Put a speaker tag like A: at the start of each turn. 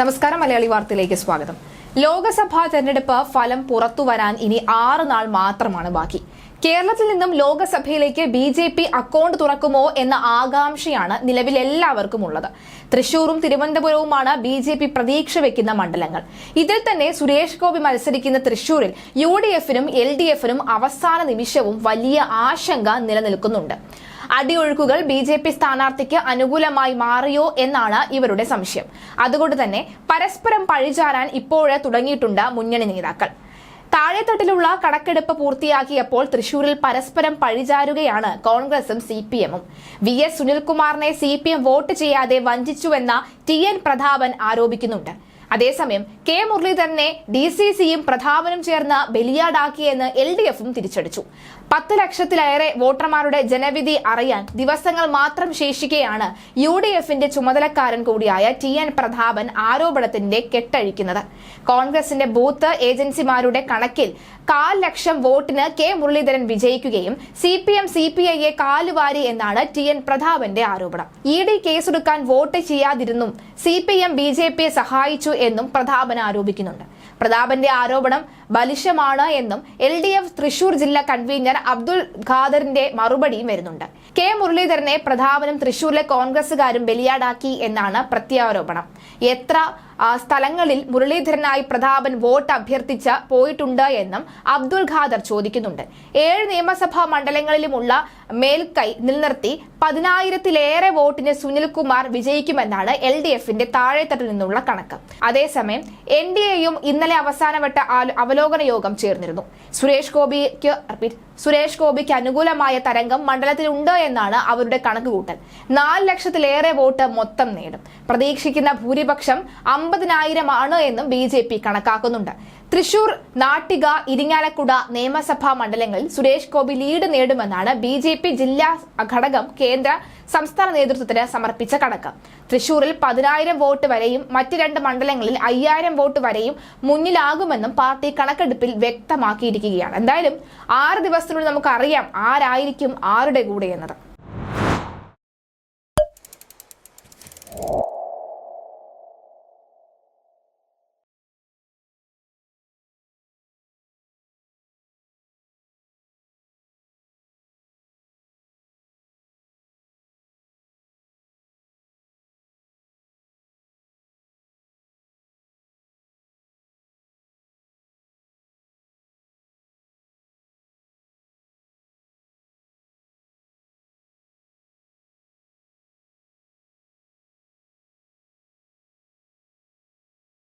A: നമസ്കാരം മലയാളി വാർത്തയിലേക്ക് സ്വാഗതം. ലോക്സഭാ തെരഞ്ഞെടുപ്പ് ഫലം പുറത്തു വരാൻ ഇനി ആറ് നാൾ മാത്രമാണ് ബാക്കി. കേരളത്തിൽ നിന്നും ലോക്സഭയിലേക്ക് ബി ജെ പി അക്കൗണ്ട് തുറക്കുമോ എന്ന ആകാംക്ഷയാണ് നിലവിൽ എല്ലാവർക്കും ഉള്ളത്. തൃശൂരും തിരുവനന്തപുരവുമാണ് ബി ജെ പി പ്രതീക്ഷ വെക്കുന്ന മണ്ഡലങ്ങൾ. ഇതിൽ തന്നെ സുരേഷ് ഗോപി മത്സരിക്കുന്ന തൃശൂരിൽ യു ഡി എഫിനും എൽ ഡി എഫിനും അവസാന നിമിഷവും വലിയ ആശങ്ക നിലനിൽക്കുന്നുണ്ട്. അടിയൊഴുക്കുകൾ ബി ജെ പി സ്ഥാനാർത്ഥിക്ക് അനുകൂലമായി മാറിയോ എന്നാണ് ഇവരുടെ സംശയം. അതുകൊണ്ട് തന്നെ പരസ്പരം പഴിചാരാൻ ഇപ്പോഴേ തുടങ്ങിയിട്ടുണ്ട് മുന്നണി നേതാക്കൾ. താഴെത്തട്ടിലുള്ള കണക്കെടുപ്പ് പൂർത്തിയാക്കിയപ്പോൾ തൃശൂരിൽ പരസ്പരം പഴിചാരുകയാണ് കോൺഗ്രസും സി പി എമ്മും വി എസ് സുനിൽകുമാറിനെ സി പി എം വോട്ട് ചെയ്യാതെ വഞ്ചിച്ചുവെന്ന ടി എൻ പ്രതാപൻ ആരോപിക്കുന്നുണ്ട്. അതേസമയം കെ മുരളീധരനെ ഡി സി സിയും പ്രതാപനും ചേർന്ന് ബലിയാടാക്കിയെന്ന് എൽ ഡി എഫും തിരിച്ചടിച്ചു. പത്ത് ലക്ഷത്തിലേറെ വോട്ടർമാരുടെ ജനവിധി അറിയാൻ ദിവസങ്ങൾ മാത്രം ശേഷിക്കെയാണ് യു ഡി എഫിന്റെ ചുമതലക്കാരൻ കൂടിയായ ടി എൻ പ്രതാപൻ ആരോപണത്തിന്റെ കെട്ടഴിക്കുന്നത്. കോൺഗ്രസിന്റെ ബൂത്ത് ഏജൻസിമാരുടെ കണക്കിൽ കാൽ ലക്ഷം വോട്ടിന് കെ മുരളീധരൻ വിജയിക്കുകയും C P M C P ഐയെ കാലുവാരി എന്നാണ് ടി എൻ പ്രതാപന്റെ ആരോപണം. ഇ ഡി കേസെടുക്കാൻ vote ചെയ്യാതിരുന്നും C P M B J പിയെ സഹായിച്ചു എന്നും പ്രതാപൻ ആരോപിക്കുന്നുണ്ട്. പ്രതാപന്റെ ആരോപണം ബലിശമാണ് എന്നും എൽ ഡി എഫ് തൃശൂർ ജില്ലാ കൺവീനർ അബ്ദുൾ ഖാദറിന്റെ മറുപടിയും വരുന്നുണ്ട്. കെ മുരളീധരനെ പ്രതാപനും തൃശൂരിലെ കോൺഗ്രസുകാരും ബലിയാടാക്കി എന്നാണ് പ്രത്യാരോപണം. എത്ര സ്ഥലങ്ങളിൽ മുരളീധരനായി പ്രതാപൻ വോട്ട് അഭ്യർത്ഥിച്ച പോയിട്ടുണ്ട് എന്നും അബ്ദുൾ ഖാദർ ചോദിക്കുന്നുണ്ട്. ഏഴ് നിയമസഭാ മണ്ഡലങ്ങളിലുമുള്ള മേൽക്കൈ നിലനിർത്തി പതിനായിരത്തിലേറെ വോട്ടിന് സുനിൽകുമാർ വിജയിക്കുമെന്നാണ് എൽ ഡി എഫിന്റെ താഴെത്തട്ടിൽ നിന്നുള്ള കണക്ക്. അതേസമയം എൻ ഡി എയും ഇന്നലെ അവസാനവട്ട അവലോകന യോഗം ചേർന്നിരുന്നു. സുരേഷ് ഗോപിക്ക് സുരേഷ് ഗോപിക്ക് അനുകൂലമായ തരംഗം മണ്ഡലത്തിലുണ്ട് എന്നാണ് അവരുടെ കണക്കുകൂട്ടൽ. നാല് ലക്ഷത്തിലേറെ വോട്ട് മൊത്തം നേടും. പ്രതീക്ഷിക്കുന്ന ഭൂരിപക്ഷം അമ്പതിനായിരം ആണ് എന്നും ബി ജെ പി കണക്കാക്കുന്നുണ്ട്. തൃശൂർ നാട്ടിക ഇരിങ്ങാലക്കുട നിയമസഭാ മണ്ഡലങ്ങളിൽ സുരേഷ് ഗോപി ലീഡ് നേടുമെന്നാണ് ബി ജെ പി ജില്ലാ ഘടകം കേന്ദ്ര സംസ്ഥാന നേതൃത്വത്തിന് സമർപ്പിച്ച കണക്ക്. തൃശൂരിൽ പതിനായിരം വോട്ട് വരെയും മറ്റ് രണ്ട് മണ്ഡലങ്ങളിൽ അയ്യായിരം വോട്ട് വരെയും മുന്നിലാകുമെന്നും പാർട്ടി കണക്കെടുപ്പിൽ വ്യക്തമാക്കിയിരിക്കുകയാണ്. എന്തായാലും ആറ് ദിവസത്തിനുള്ളിൽ നമുക്ക് അറിയാം ആരായിരിക്കും ആരുടെ കൂടെ എന്നത്.